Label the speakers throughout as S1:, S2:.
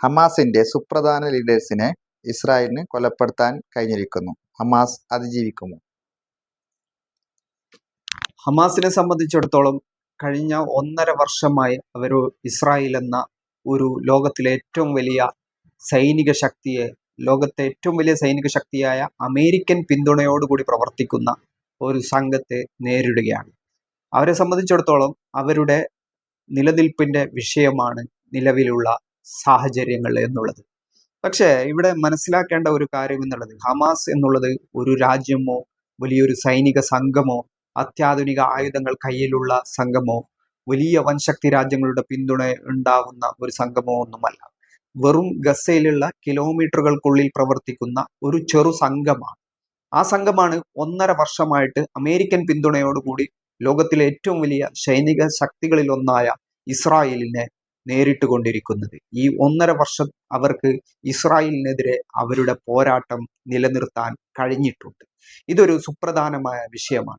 S1: ഹമാസിന്റെ സുപ്രധാന ലീഡേഴ്സിനെ ഇസ്രായേലിന് കൊലപ്പെടുത്താൻ കഴിഞ്ഞിരിക്കുന്നു. ഹമാസ് അതിജീവിക്കുമോ?
S2: ഹമാസിനെ സംബന്ധിച്ചിടത്തോളം കഴിഞ്ഞ ഒന്നര വർഷമായി അവർ ഇസ്രായേൽ എന്ന ഒരു ലോകത്തിലെ ഏറ്റവും വലിയ സൈനിക ശക്തിയെ ലോകത്തെ ഏറ്റവും വലിയ സൈനിക ശക്തിയായ അമേരിക്കൻ പിന്തുണയോടുകൂടി പ്രവർത്തിക്കുന്ന ഒരു സംഘത്തെ നേരിടുകയാണ് അവരെ സംബന്ധിച്ചിടത്തോളം അവരുടെ നിലനിൽപ്പിന്റെ വിഷയമാണ് നിലവിലുള്ള സാഹചര്യങ്ങൾ എന്നുള്ളത്. പക്ഷേ ഇവിടെ മനസ്സിലാക്കേണ്ട ഒരു കാര്യം എന്നുള്ളത് ഹമാസ് എന്നുള്ളത് ഒരു രാജ്യമോ വലിയൊരു സൈനിക സംഘമോ അത്യാധുനിക ആയുധങ്ങൾ കയ്യിലുള്ള സംഘമോ വലിയ വൻശക്തി രാജ്യങ്ങളുടെ പിന്തുണ ഉണ്ടാവുന്ന ഒരു സംഘമോ ഒന്നുമല്ല. വെറും ഗസയിലുള്ള കിലോമീറ്ററുകൾക്കുള്ളിൽ പ്രവർത്തിക്കുന്ന ഒരു ചെറു സംഘമാണ്. ആ സംഘമാണ് ഒന്നര വർഷമായിട്ട് അമേരിക്കൻ പിന്തുണയോടുകൂടി ലോകത്തിലെ ഏറ്റവും വലിയ സൈനിക ശക്തികളിൽ ഒന്നായ ഇസ്രായേലിനെ നേരിട്ട് കൊണ്ടിരിക്കുന്നത് ഈ ഒന്നര വർഷം അവർക്ക് ഇസ്രായേലിനെതിരെ അവരുടെ പോരാട്ടം നിലനിർത്താൻ കഴിഞ്ഞിട്ടുണ്ട്. ഇതൊരു സുപ്രധാനമായ വിഷയമാണ്.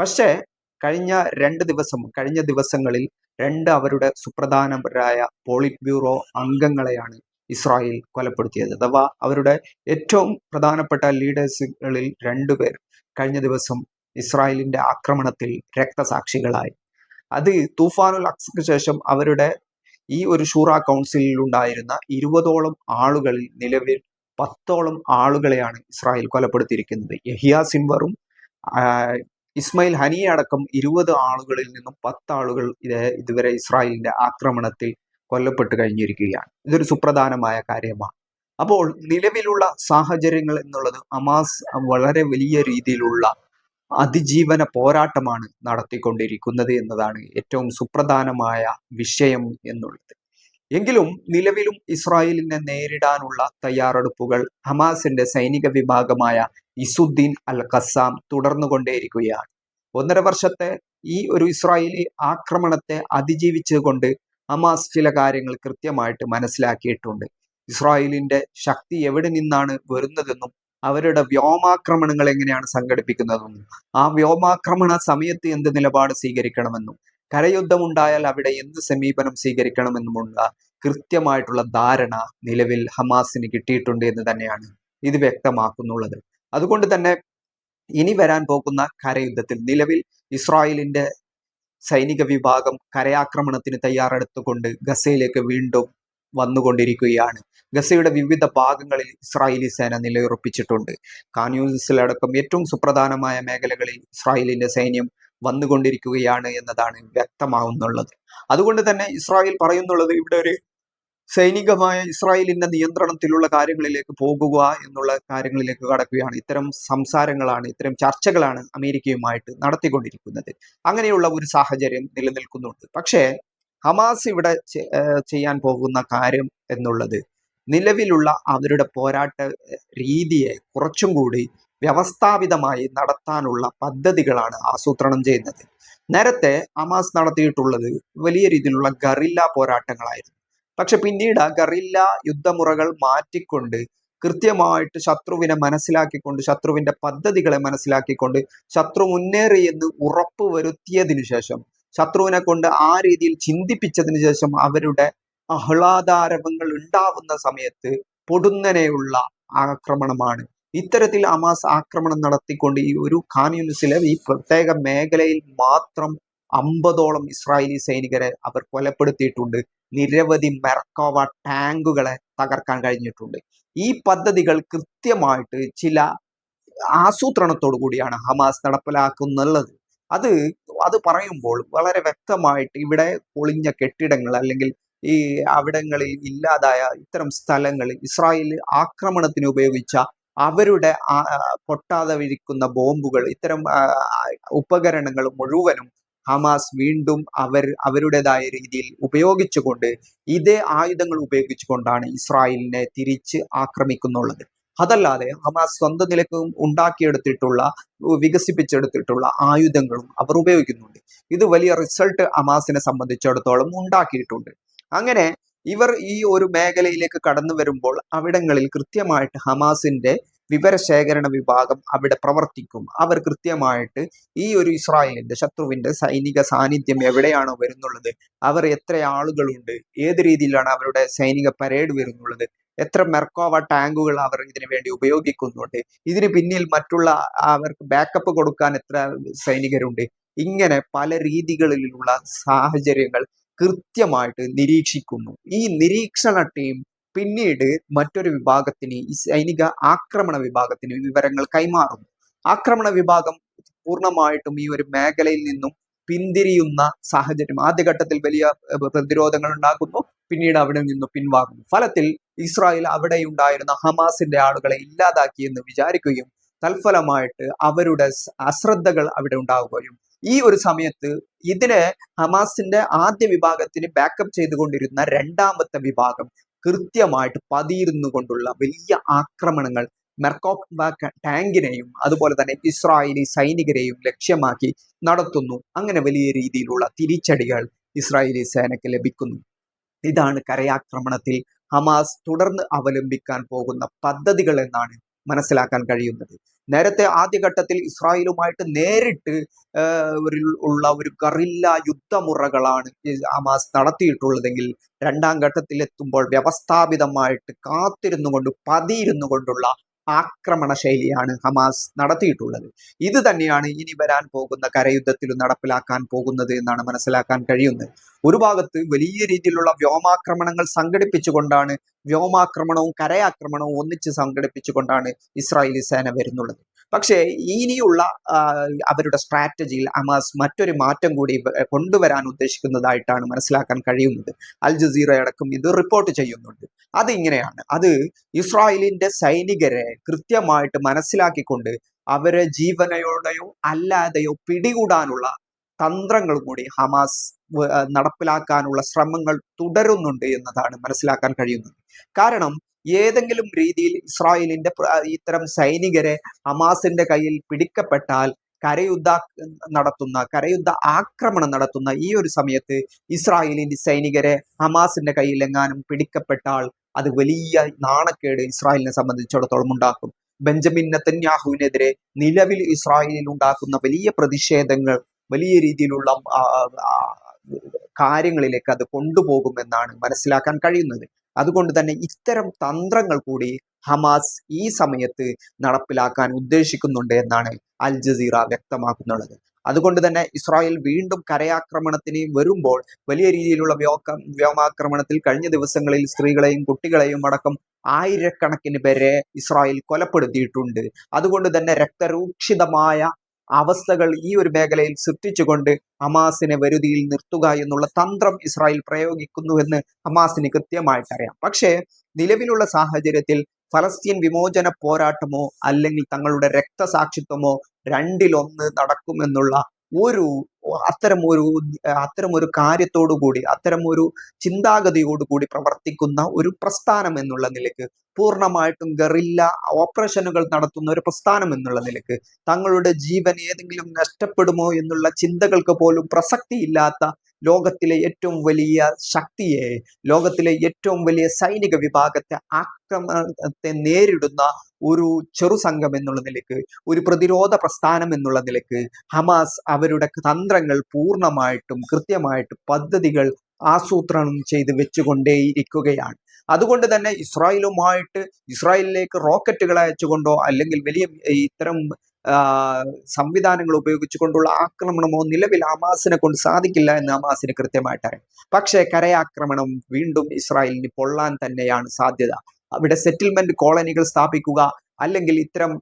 S2: പക്ഷേ കഴിഞ്ഞ രണ്ട് ദിവസം കഴിഞ്ഞ ദിവസങ്ങളിൽ രണ്ട് അവരുടെ സുപ്രധാനരായ പോളിറ്റ് ബ്യൂറോ അംഗങ്ങളെയാണ് ഇസ്രായേൽ കൊലപ്പെടുത്തിയത്. അഥവാ അവരുടെ ഏറ്റവും പ്രധാനപ്പെട്ട ലീഡേഴ്സുകളിൽ രണ്ടുപേർ കഴിഞ്ഞ ദിവസം ഇസ്രായേലിന്റെ ആക്രമണത്തിൽ രക്തസാക്ഷികളായി. അത് തൂഫാനുൽ അക്സക്ക് ശേഷം അവരുടെ ഈ ഒരു ഷൂറ കൗൺസിലിൽ ഉണ്ടായിരുന്ന ഇരുപതോളം ആളുകളിൽ നിലവിൽ പത്തോളം ആളുകളെയാണ് ഇസ്രായേൽ കൊലപ്പെടുത്തിയിരിക്കുന്നത്. യഹിയ സിംവറും ഇസ്മയിൽ ഹനിയെ അടക്കം ഇരുപത് ആളുകളിൽ നിന്നും പത്ത് ആളുകൾ ഇതുവരെ ഇസ്രായേലിന്റെ ആക്രമണത്തിൽ കൊല്ലപ്പെട്ട് കഴിഞ്ഞിരിക്കുകയാണ്. ഇതൊരു സുപ്രധാനമായ കാര്യമാണ്. അപ്പോൾ നിലവിലുള്ള സാഹചര്യങ്ങൾ എന്നുള്ളത് അമാസ് വളരെ വലിയ രീതിയിലുള്ള അതിജീവന പോരാട്ടമാണ് നടത്തിക്കൊണ്ടിരിക്കുന്നത് എന്നതാണ് ഏറ്റവും സുപ്രധാനമായ വിഷയം എന്നുള്ളത്. എങ്കിലും നിലവിലും ഇസ്രായേലിനെ നേരിടാനുള്ള തയ്യാറെടുപ്പുകൾ ഹമാസിന്റെ സൈനിക വിഭാഗമായ ഇസുദ്ദീൻ അൽ ഖസാം തുടർന്നുകൊണ്ടേയിരിക്കുകയാണ്. ഒന്നര വർഷത്തെ ഈ ഒരു ഇസ്രായേലി ആക്രമണത്തെ അതിജീവിച്ചുകൊണ്ട് ഹമാസ് ചില കാര്യങ്ങൾ കൃത്യമായിട്ട് മനസ്സിലാക്കിയിട്ടുണ്ട്. ഇസ്രായേലിന്റെ ശക്തി എവിടെ നിന്നാണ് വരുന്നതെന്നും അവരുടെ വ്യോമാക്രമണങ്ങൾ എങ്ങനെയാണ് സംഘടിപ്പിക്കുന്നതെന്നും ആ വ്യോമാക്രമണ സമയത്ത് എന്ത് നിലപാട് സ്വീകരിക്കണമെന്നും കരയുദ്ധം ഉണ്ടായാൽ അവിടെ എന്ത് സമീപനം സ്വീകരിക്കണമെന്നുമുള്ള കൃത്യമായിട്ടുള്ള ധാരണ നിലവിൽ ഹമാസിന് കിട്ടിയിട്ടുണ്ട് എന്ന് തന്നെയാണ് ഇത് വ്യക്തമാക്കുന്നുള്ളത്. അതുകൊണ്ട് തന്നെ ഇനി വരാൻ പോകുന്ന കരയുദ്ധത്തിൽ നിലവിൽ ഇസ്രായേലിന്റെ സൈനിക വിഭാഗം കരയാക്രമണത്തിന് തയ്യാറെടുത്തുകൊണ്ട് ഗസയിലേക്ക് വീണ്ടും വന്നുകൊണ്ടിരിക്കുകയാണ്. ഗസയുടെ വിവിധ ഭാഗങ്ങളിൽ ഇസ്രായേലി സേന നിലയുറപ്പിച്ചിട്ടുണ്ട്. കാന്യൂസിലടക്കം ഏറ്റവും സുപ്രധാനമായ മേഖലകളിൽ ഇസ്രായേലിന്റെ സൈന്യം വന്നുകൊണ്ടിരിക്കുകയാണ് എന്നതാണ് വ്യക്തമാവുന്നുള്ളത്. അതുകൊണ്ട് തന്നെ ഇസ്രായേൽ പറയുന്നുള്ളത് ഇവിടെ ഒരു സൈനികമായ ഇസ്രായേലിന്റെ നിയന്ത്രണത്തിലുള്ള കാര്യങ്ങളിലേക്ക് പോകുക എന്നുള്ള കാര്യങ്ങളിലേക്ക് കടക്കുകയാണ്. ഇത്തരം സംസാരങ്ങളാണ് ഇത്തരം ചർച്ചകളാണ് അമേരിക്കയുമായിട്ട് നടത്തിക്കൊണ്ടിരിക്കുന്നത്. അങ്ങനെയുള്ള ഒരു സാഹചര്യം നിലനിൽക്കുന്നുണ്ട്. പക്ഷേ ഹമാസ് ഇവിടെ ചെയ്യാൻ പോകുന്ന കാര്യം എന്നുള്ളത് നിലവിലുള്ള അവരുടെ പോരാട്ട രീതിയെ കുറച്ചും കൂടി വ്യവസ്ഥാപിതമായി നടത്താനുള്ള പദ്ധതികളാണ് ആസൂത്രണം ചെയ്യുന്നത്. നേരത്തെ ഹമാസ് നടത്തിയിട്ടുള്ളത് വലിയ രീതിയിലുള്ള ഗറില്ല പോരാട്ടങ്ങളായിരുന്നു. പക്ഷെ പിന്നീട് ഗറില്ല യുദ്ധമുറകൾ മാറ്റിക്കൊണ്ട് കൃത്യമായിട്ട് ശത്രുവിനെ മനസ്സിലാക്കിക്കൊണ്ട് ശത്രുവിന്റെ പദ്ധതികളെ മനസ്സിലാക്കിക്കൊണ്ട് ശത്രു മുന്നേറിയെന്ന് ഉറപ്പ് വരുത്തിയതിനു ശേഷം ശത്രുവിനെ കൊണ്ട് ആ രീതിയിൽ ചിന്തിപ്പിച്ചതിന് ശേഷം അവരുടെ ആഹ്ലാദാരവങ്ങൾ ഉണ്ടാവുന്ന സമയത്ത് പൊടുന്നനെയുള്ള ആക്രമണമാണ്. ഇത്തരത്തിൽ അമാസ് ആക്രമണം നടത്തിക്കൊണ്ട് ഈ ഒരു ഖാൻ ഈ പ്രത്യേക മേഖലയിൽ മാത്രം അമ്പതോളം ഇസ്രായേലി സൈനികരെ അവർ കൊലപ്പെടുത്തിയിട്ടുണ്ട്. നിരവധി മെർക്കോവ ടാങ്കുകളെ തകർക്കാൻ കഴിഞ്ഞിട്ടുണ്ട്. ഈ പദ്ധതികൾ കൃത്യമായിട്ട് ചില ആസൂത്രണത്തോടു കൂടിയാണ് ഹമാസ് നടപ്പിലാക്കുന്നുള്ളത്. അത് അത് പറയുമ്പോൾ വളരെ വ്യക്തമായിട്ട് ഇവിടെ പൊളിഞ്ഞ കെട്ടിടങ്ങൾ അല്ലെങ്കിൽ ഈ അവിടങ്ങളിൽ ഇല്ലാതായ ഇത്തരം സ്ഥലങ്ങൾ ഇസ്രായേൽ ആക്രമണത്തിന് ഉപയോഗിച്ച അവരുടെ പൊട്ടാതെ വിരിക്കുന്ന ബോംബുകൾ ഇത്തരം ഉപകരണങ്ങൾ മുഴുവനും ഹമാസ് വീണ്ടും അവർ അവരുടേതായ രീതിയിൽ ഉപയോഗിച്ചുകൊണ്ട് ഇതേ ആയുധങ്ങൾ ഉപയോഗിച്ചുകൊണ്ടാണ് ഇസ്രായേലിനെ തിരിച്ച് ആക്രമിക്കുന്നുള്ളത്. അതല്ലാതെ ഹമാസ് സ്വന്തം നിലയ്ക്ക് ഉണ്ടാക്കിയെടുത്തിട്ടുള്ള വികസിപ്പിച്ചെടുത്തിട്ടുള്ള ആയുധങ്ങളും അവർ ഉപയോഗിക്കുന്നുണ്ട്. ഇത് വലിയ റിസൾട്ട് ഹമാസിനെ സംബന്ധിച്ചിടത്തോളം ഉണ്ടാക്കിയിട്ടുണ്ട്. അങ്ങനെ ഇവർ ഈ ഒരു മേഖലയിലേക്ക് കടന്നു വരുമ്പോൾ അവിടങ്ങളിൽ കൃത്യമായിട്ട് ഹമാസിന്റെ വിവരശേഖരണ വിഭാഗം അവിടെ പ്രവർത്തിക്കും. അവർ കൃത്യമായിട്ട് ഈ ഒരു ഇസ്രായേലിന്റെ ശത്രുവിന്റെ സൈനിക സാന്നിധ്യം എവിടെയാണോ വരുന്നുള്ളത് അവർ എത്ര ആളുകളുണ്ട് ഏത് രീതിയിലാണ് അവരുടെ സൈനിക പരേഡ് വരുന്നുള്ളത് എത്ര മെർക്കോവ ടാങ്കുകൾ അവർ ഇതിനു വേണ്ടി ഉപയോഗിക്കുന്നുണ്ട്. ഇതിന് പിന്നിൽ മറ്റുള്ള അവർക്ക് ബാക്കപ്പ് കൊടുക്കാൻ എത്ര സൈനികരുണ്ട്. ഇങ്ങനെ പല രീതികളിലുള്ള സാഹചര്യങ്ങൾ കൃത്യമായിട്ട് നിരീക്ഷിക്കുന്നു. ഈ നിരീക്ഷണ ടീം പിന്നീട് മറ്റൊരു വിഭാഗത്തിന് ഈ സൈനിക ആക്രമണ വിഭാഗത്തിന് വിവരങ്ങൾ കൈമാറുന്നു. ആക്രമണ വിഭാഗം പൂർണമായിട്ടും ഈ ഒരു മേഖലയിൽ നിന്നും പിന്തിരിയുന്ന സാഹചര്യം. ആദ്യഘട്ടത്തിൽ വലിയ പ്രതിരോധങ്ങൾ ഉണ്ടാക്കുന്നു പിന്നീട് അവിടെ നിന്ന് പിൻവാങ്ങുന്നു. ഫലത്തിൽ ഇസ്രായേൽ അവിടെ ഉണ്ടായിരുന്ന ഹമാസിന്റെ ആളുകളെ ഇല്ലാതാക്കി എന്ന് വിചാരിക്കുകയും തൽഫലമായിട്ട് അവരുടെ അശ്രദ്ധകൾ അവിടെ ഉണ്ടാവുകയും. ഈ ഒരു സമയത്ത് ഇതിനെ ഹമാസിന്റെ ആദ്യ വിഭാഗത്തിന് ബാക്കപ്പ് ചെയ്തുകൊണ്ടിരുന്ന രണ്ടാമത്തെ വിഭാഗം കൃത്യമായിട്ട് പതിയിരുന്നു കൊണ്ടുള്ള വലിയ ആക്രമണങ്ങൾ മെർക്കോക്ബ ടാങ്കിനെയും അതുപോലെ തന്നെ ഇസ്രായേലി സൈനികരെയും ലക്ഷ്യമാക്കി നടത്തുന്നു. അങ്ങനെ വലിയ രീതിയിലുള്ള തിരിച്ചടികൾ ഇസ്രായേലി സേനയ്ക്ക് ലഭിക്കുന്നു. ഇതാണ് കരയാക്രമണത്തിൽ ഹമാസ് തുടർന്ന് അവലംബിക്കാൻ പോകുന്ന പദ്ധതികൾ എന്നാണ് മനസ്സിലാക്കാൻ കഴിയുന്നത്. നേരത്തെ ആദ്യഘട്ടത്തിൽ ഇസ്രായേലുമായിട്ട് നേരിട്ട് ഉള്ള ഒരു ഗറില്ല യുദ്ധമുറകളാണ് ഹമാസ് നടത്തിയിട്ടുള്ളതെങ്കിൽ രണ്ടാം ഘട്ടത്തിൽ എത്തുമ്പോൾ വ്യവസ്ഥാപിതമായിട്ട് കാത്തിരുന്നു കൊണ്ട് പതിയിരുന്നു കൊണ്ടുള്ള ആക്രമണ ശൈലിയാണ് ഹമാസ് നടത്തിയിട്ടുള്ളത്. ഇത് തന്നെയാണ് ഇനി വരാൻ പോകുന്ന കരയുദ്ധത്തിലും നടപ്പിലാക്കാൻ പോകുന്നത് എന്നാണ് മനസ്സിലാക്കാൻ കഴിയുന്നത്. ഒരു ഭാഗത്ത് വലിയ രീതിയിലുള്ള വ്യോമാക്രമണങ്ങൾ സംഘടിപ്പിച്ചുകൊണ്ടാണ് വ്യോമാക്രമണവും കരയാക്രമണവും ഒന്നിച്ച് സംഘടിപ്പിച്ചുകൊണ്ടാണ് ഇസ്രായേലി സേന വരുന്നുള്ളത്. പക്ഷേ ഇനിയുള്ള അവരുടെ സ്ട്രാറ്റജിയിൽ അമാസ് മറ്റൊരു മാറ്റം കൂടി കൊണ്ടുവരാൻ ഉദ്ദേശിക്കുന്നതായിട്ടാണ് മനസ്സിലാക്കാൻ കഴിയുന്നത്. അൽ ജസീറ അടക്കം ഇത് റിപ്പോർട്ട് ചെയ്യുന്നുണ്ട്. അത് ഇങ്ങനെയാണ് അത് ഇസ്രായേലിന്റെ സൈനികരെ കൃത്യമായിട്ട് മനസ്സിലാക്കിക്കൊണ്ട് അവരെ ജീവനയോടെയോ അല്ലാതെയോ പിടികൂടാനുള്ള തന്ത്രങ്ങൾ കൂടി ഹമാസ് നടപ്പിലാക്കാനുള്ള ശ്രമങ്ങൾ തുടരുന്നുണ്ട് എന്നതാണ് മനസ്സിലാക്കാൻ കഴിയുന്നത്. കാരണം ഏതെങ്കിലും രീതിയിൽ ഇസ്രായേലിന്റെ ഇത്തരം സൈനികരെ ഹമാസിന്റെ കയ്യിൽ പിടിക്കപ്പെട്ടാൽ കരയുദ്ധ നടത്തുന്ന കരയുദ്ധ ആക്രമണം നടത്തുന്ന ഈ ഒരു സമയത്ത് ഇസ്രായേലിന്റെ സൈനികരെ ഹമാസിന്റെ കയ്യിൽ എങ്ങാനും പിടിക്കപ്പെട്ടാൽ അത് വലിയ നാണക്കേട് ഇസ്രായേലിനെ സംബന്ധിച്ചിടത്തോളം ഉണ്ടാക്കും. ബെഞ്ചമിൻ നെത്തന്യാഹുവിനെതിരെ നിലവിൽ ഇസ്രായേലിൽ ഉണ്ടാക്കുന്ന വലിയ പ്രതിഷേധങ്ങൾ വലിയ രീതിയിലുള്ള കാര്യങ്ങളിലേക്ക് അത് കൊണ്ടുപോകുമെന്നാണ് മനസ്സിലാക്കാൻ കഴിയുന്നത്. അതുകൊണ്ട് തന്നെ ഇത്തരം തന്ത്രങ്ങൾ കൂടി ഹമാസ് ഈ സമയത്ത് നടപ്പിലാക്കാൻ ഉദ്ദേശിക്കുന്നുണ്ട് എന്നാണ് അൽ ജസീറ വ്യക്തമാക്കുന്നുള്ളത് അതുകൊണ്ട് തന്നെ ഇസ്രായേൽ വീണ്ടും കരയാക്രമണത്തിന് വരുമ്പോൾ വലിയ രീതിയിലുള്ള വ്യോമാക്രമണത്തിൽ കഴിഞ്ഞ ദിവസങ്ങളിൽ സ്ത്രീകളെയും കുട്ടികളെയും അടക്കം ആയിരക്കണക്കിന് പേരെ ഇസ്രായേൽ കൊലപ്പെടുത്തിയിട്ടുണ്ട്. അതുകൊണ്ട് തന്നെ രക്തരൂക്ഷിതമായ അവസ്ഥകൾ ഈ ഒരു മേഖലയിൽ സൃഷ്ടിച്ചുകൊണ്ട് ഹമാസിനെ വരുതിയിൽ നിർത്തുക എന്നുള്ള തന്ത്രം ഇസ്രായേൽ പ്രയോഗിക്കുന്നുവെന്ന് ഹമാസിന് കൃത്യമായിട്ട് അറിയാം പക്ഷേ നിലവിലുള്ള സാഹചര്യത്തിൽ ഫലസ്തീൻ വിമോചന പോരാട്ടമോ അല്ലെങ്കിൽ തങ്ങളുടെ രക്തസാക്ഷിത്വമോ രണ്ടിലൊന്ന് നടക്കുമെന്നുള്ള ഒരു അത്തരം ഒരു അത്തരം ഒരു കാര്യത്തോടു കൂടി അത്തരം ഒരു ചിന്താഗതിയോടു കൂടി പ്രവർത്തിക്കുന്ന ഒരു പ്രസ്ഥാനം എന്നുള്ള നിലയ്ക്ക് പൂർണമായിട്ടും ഗറില്ല ഓപ്പറേഷനുകൾ നടത്തുന്ന ഒരു പ്രസ്ഥാനം എന്നുള്ള നിലയ്ക്ക് തങ്ങളുടെ ജീവൻ ഏതെങ്കിലും നഷ്ടപ്പെടുമോ എന്നുള്ള ചിന്തകൾക്ക് പോലും പ്രസക്തിയില്ലാത്ത ലോകത്തിലെ ഏറ്റവും വലിയ ശക്തിയെ ലോകത്തിലെ ഏറ്റവും വലിയ സൈനിക വിഭാഗത്തെ ആക്രമണത്തെ നേരിടുന്ന ഒരു ചെറു സംഘം എന്നുള്ള നിലയ്ക്ക് ഒരു പ്രതിരോധ പ്രസ്ഥാനം എന്നുള്ള നിലയ്ക്ക് ഹമാസ് അവരുടെ തന്ത്രങ്ങൾ പൂർണമായിട്ടും കൃത്യമായിട്ടും പദ്ധതികൾ ആസൂത്രണം ചെയ്ത് വെച്ചുകൊണ്ടേയിരിക്കുകയാണ്. അതുകൊണ്ട് തന്നെ ഇസ്രായേലുമായിട്ട് ഇസ്രായേലിലേക്ക് റോക്കറ്റുകൾ അയച്ചുകൊണ്ടോ അല്ലെങ്കിൽ വലിയ ഇത്തരം സംവിധാനങ്ങൾ ഉപയോഗിച്ചുകൊണ്ടുള്ള ആക്രമണമോ നിലവിൽ ഹമാസിനെ കൊണ്ട് സാധിക്കില്ല എന്ന് ഹമാസിന് കൃത്യമായിട്ട് അറിയാം പക്ഷേ കരയാക്രമണം വീണ്ടും ഇസ്രായേലിന് പൊള്ളാൻ തന്നെയാണ് സാധ്യത. അവിടെ സെറ്റിൽമെന്റ് കോളനികൾ സ്ഥാപിക്കുക അല്ലെങ്കിൽ ഇത്തരം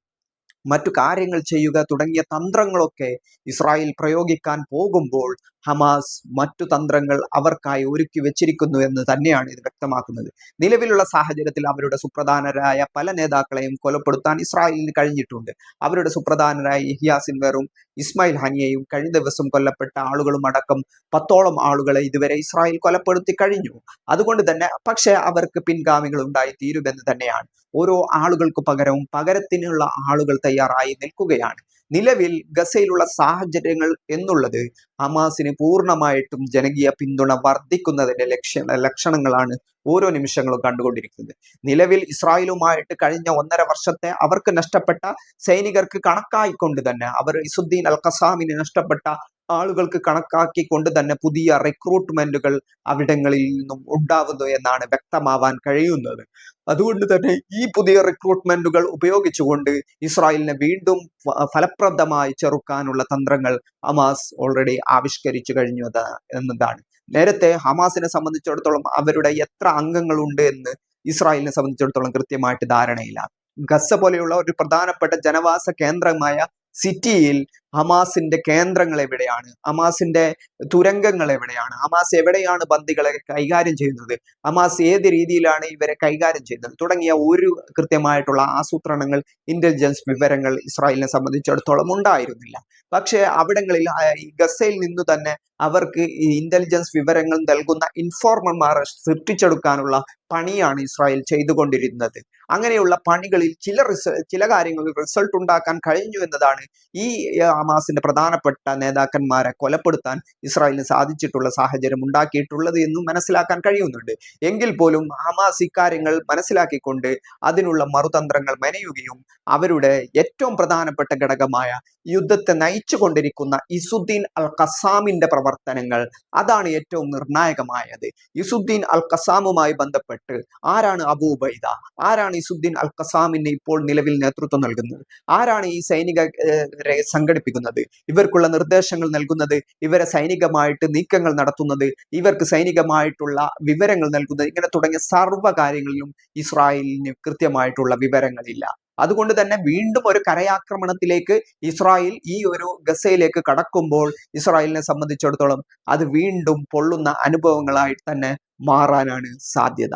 S2: മറ്റു കാര്യങ്ങൾ ചെയ്യുക തുടങ്ങിയ തന്ത്രങ്ങളൊക്കെ ഇസ്രായേൽ പ്രയോഗിക്കാൻ പോകുമ്പോൾ ഹമാസ് മറ്റു തന്ത്രങ്ങൾ അവർക്കായി ഒരുക്കി വെച്ചിരിക്കുന്നു എന്ന് തന്നെയാണ് ഇത് വ്യക്തമാക്കുന്നത്. നിലവിലുള്ള സാഹചര്യത്തിൽ അവരുടെ സുപ്രധാനരായ പല നേതാക്കളെയും കൊലപ്പെടുത്താൻ ഇസ്രായേലിന് കഴിഞ്ഞിട്ടുണ്ട്. അവരുടെ സുപ്രധാനരായ ഇഹിയ സിൻവറും ഇസ്മായിൽ ഹനിയയും കഴിഞ്ഞ ദിവസം കൊല്ലപ്പെട്ട ആളുകളും അടക്കം പത്തോളം ആളുകളെ ഇതുവരെ ഇസ്രായേൽ കൊലപ്പെടുത്തി കഴിഞ്ഞു. അതുകൊണ്ട് തന്നെ പക്ഷേ അവർക്ക് പിൻഗാമികൾ ഉണ്ടായി തീരുമെന്ന് തന്നെയാണ്. ഓരോ ആളുകൾക്ക് പകരവും പകരത്തിനുള്ള ആളുകൾ തയ്യാറായി നിൽക്കുകയാണ്. നിലവിൽ ഗസയിലുള്ള സാഹചര്യങ്ങൾ എന്നുള്ളത് ഹമാസിന് പൂർണമായിട്ടും ജനകീയ പിന്തുണ വർദ്ധിക്കുന്നതിന്റെ ലക്ഷ്യ ലക്ഷണങ്ങളാണ് ഓരോ നിമിഷങ്ങളും കണ്ടുകൊണ്ടിരിക്കുന്നത്. നിലവിൽ ഇസ്രായേലുമായിട്ട് കഴിഞ്ഞ ഒന്നര വർഷത്തെ അവർക്ക് നഷ്ടപ്പെട്ട സൈനികർക്ക് കണക്കായിക്കൊണ്ട് തന്നെ അവർ ഇസുദ്ദീൻ അൽ ഖസാമിന് നഷ്ടപ്പെട്ട ആളുകൾക്ക് കണക്കാക്കിക്കൊണ്ട് തന്നെ പുതിയ റിക്രൂട്ട്മെന്റുകൾ അവിടങ്ങളിൽ നിന്നും ഉണ്ടാവുന്നു എന്നാണ് വ്യക്തമാവാൻ കഴിയുന്നത്. അതുകൊണ്ട് തന്നെ ഈ പുതിയ റിക്രൂട്ട്മെന്റുകൾ ഉപയോഗിച്ചുകൊണ്ട് ഇസ്രായേലിനെ വീണ്ടും ഫലപ്രദമായി ചെറുക്കാനുള്ള തന്ത്രങ്ങൾ ഹമാസ് ഓൾറെഡി ആവിഷ്കരിച്ചു കഴിഞ്ഞു എന്നതാണ്. നേരത്തെ ഹമാസിനെ സംബന്ധിച്ചിടത്തോളം അവരുടെ എത്ര അംഗങ്ങളുണ്ട് എന്ന് ഇസ്രായേലിനെ സംബന്ധിച്ചിടത്തോളം കൃത്യമായിട്ട് ധാരണയില്ല. ഗസ പോലെയുള്ള ഒരു പ്രധാനപ്പെട്ട ജനവാസ കേന്ദ്രമായ സിറ്റിയിൽ ഹമാസിന്റെ കേന്ദ്രങ്ങൾ എവിടെയാണ്? ഹമാസിന്റെ തുരങ്കങ്ങൾ എവിടെയാണ്? ഹമാസ് എവിടെയാണ് ബന്ദികളെ കൈകാര്യം ചെയ്യുന്നത്? ഹമാസ് ഏത് രീതിയിലാണ് ഇവരെ കൈകാര്യം ചെയ്യുന്നത്? തുടങ്ങിയ ഒരു കൃത്യമായിട്ടുള്ള ആസൂത്രണങ്ങൾ ഇന്റലിജൻസ് വിവരങ്ങൾ ഇസ്രായേലിനെ സംബന്ധിച്ചിടത്തോളം ഉണ്ടായിരുന്നില്ല. പക്ഷേ അവിടങ്ങളിൽ ഗസയിൽ നിന്ന് തന്നെ അവർക്ക് ഈ ഇന്റലിജൻസ് വിവരങ്ങൾ നൽകുന്ന ഇൻഫോർമർമാരെ സൃഷ്ടിച്ചെടുക്കാനുള്ള പണിയാണ് ഇസ്രായേൽ ചെയ്തുകൊണ്ടിരുന്നത്. അങ്ങനെയുള്ള പണികളിൽ ചില ചില കാര്യങ്ങളിൽ റിസൾട്ട് ഉണ്ടാക്കാൻ കഴിഞ്ഞു എന്നതാണ് ഈ ഹമാസിന്റെ പ്രധാനപ്പെട്ട നേതാക്കന്മാരെ കൊലപ്പെടുത്താൻ ഇസ്രായേലിന് സാധിച്ചിട്ടുള്ള സാഹചര്യം ഉണ്ടാക്കിയിട്ടുള്ളത് എന്നും മനസ്സിലാക്കാൻ കഴിയുന്നുണ്ട്. എങ്കിൽ പോലും ഹമാസ് ഇക്കാര്യങ്ങൾ മനസ്സിലാക്കിക്കൊണ്ട് അതിനുള്ള മറുതന്ത്രങ്ങൾ മെനയുകയും അവരുടെ ഏറ്റവും പ്രധാനപ്പെട്ട ഘടകമായ യുദ്ധത്തെ നയിച്ചു കൊണ്ടിരിക്കുന്ന ഇസുദ്ദീൻ അൽ ഖസാമിന്റെ പ്രവർത്തനങ്ങൾ. അതാണ് ഏറ്റവും നിർണായകമായത്. യുസുദ്ദീൻ അൽ ഖസാമുമായി ബന്ധപ്പെട്ട് ആരാണ് അബൂ ഉബൈദ? ആരാണ് യുസുദ്ദീൻ അൽ ഖസാമിന് ഇപ്പോൾ നിലവിൽ നേതൃത്വം നൽകുന്നത്? ആരാണ് ഈ സൈനികരെ സംഘടിപ്പിക്കുന്നത്? ഇവർക്കുള്ള നിർദ്ദേശങ്ങൾ നൽകുന്നത് ഇവരെ സൈനികമായിട്ട് നീക്കങ്ങൾ നടത്തുന്നത് ഇവർക്ക് സൈനികമായിട്ടുള്ള വിവരങ്ങൾ നൽകുന്നത് ഇങ്ങനെ തുടങ്ങിയ സർവ കാര്യങ്ങളിലും ഇസ്രായേലിന് കൃത്യമായിട്ടുള്ള വിവരങ്ങളില്ല. അതുകൊണ്ട് തന്നെ വീണ്ടും ഒരു കരയാക്രമണത്തിലേക്ക് ഇസ്രായേൽ ഈ ഒരു ഗസയിലേക്ക് കടക്കുമ്പോൾ ഇസ്രായേലിനെ സംബന്ധിച്ചിടത്തോളം അത് വീണ്ടും പൊള്ളുന്ന അനുഭവങ്ങളായിട്ട് തന്നെ മാറാനാണ് സാധ്യത.